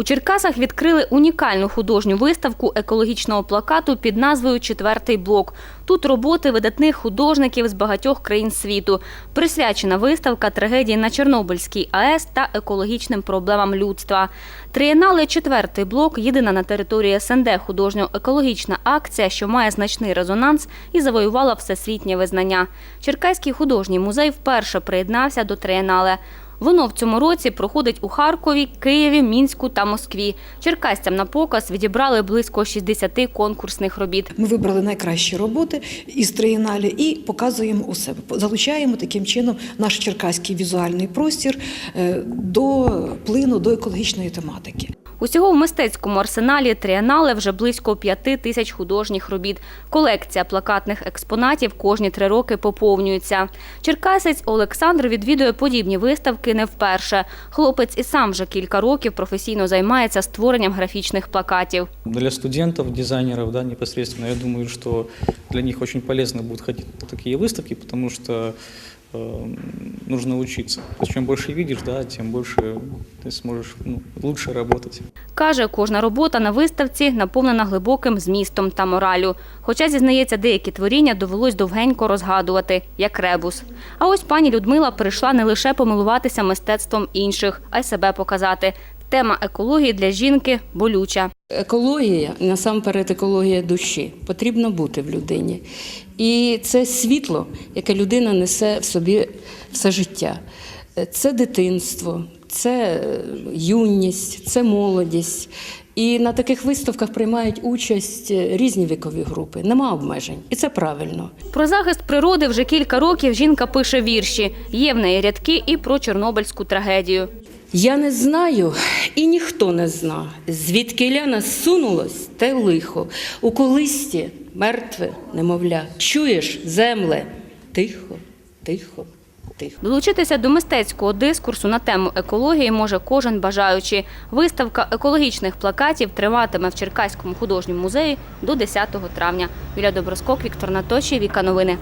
У Черкасах відкрили унікальну художню виставку екологічного плакату під назвою Четвертий блок. Тут роботи видатних художників з багатьох країн світу. Присвячена виставка трагедії на Чорнобильській АЕС та екологічним проблемам людства. Трієнале Четвертий блок єдина на території СНД художньо-екологічна акція, що має значний резонанс і завоювала всесвітнє визнання. Черкаський художній музей вперше приєднався до Трієнале. Воно в цьому році проходить у Харкові, Києві, Мінську та Москві. Черкасцям на показ відібрали близько 60 конкурсних робіт. Ми вибрали найкращі роботи із триєналі і показуємо у себе. Залучаємо таким чином наш черкаський візуальний простір е, до плину до екологічної тематики. Усього в мистецькому арсеналі Трієнале вже близько п'яти тисяч художніх робіт. Колекція плакатних експонатів кожні три роки поповнюється. Черкасець Олександр відвідує подібні виставки не вперше. Хлопець і сам вже кілька років професійно займається створенням графічних плакатів. Для студентов, дизайнеров, да, непосредственно, я думаю, что для них очень полезно будут ходить на такие выставки, потому что э, нужно учиться. То есть Чем больше видишь, да, тем больше ти зможеш ну, лучше работать. Каже, кожна робота на виставці наповнена глибоким змістом та моралю. Хоча, зізнається, деякі творіння довелось довгенько розгадувати, як ребус. А ось пані Людмила прийшла не лише помилуватися мистецтвом інших, а й себе показати. Тема екології для жінки болюча. Екологія, насамперед, екологія душі потрібно бути в людині. І це світло, яке людина несе в собі все життя. Це дитинство, це юність, це молодість. І на таких виставках приймають участь різні вікові групи. Нема обмежень, і це правильно. Про захист природи вже кілька років жінка пише вірші. Є в неї рядки і про Чорнобильську трагедію. Я не знаю, і ніхто не зна, звідки ляна сунулось те лихо. У колисті мертве немовля. Чуєш, земле? Тихо, тихо, тихо. Долучитися до мистецького дискурсу на тему екології може кожен бажаючий. Виставка екологічних плакатів триватиме в Черкаському художньому музеї до 10 травня. Юлія Доброскок, Віктор Наточій, Віка Новини.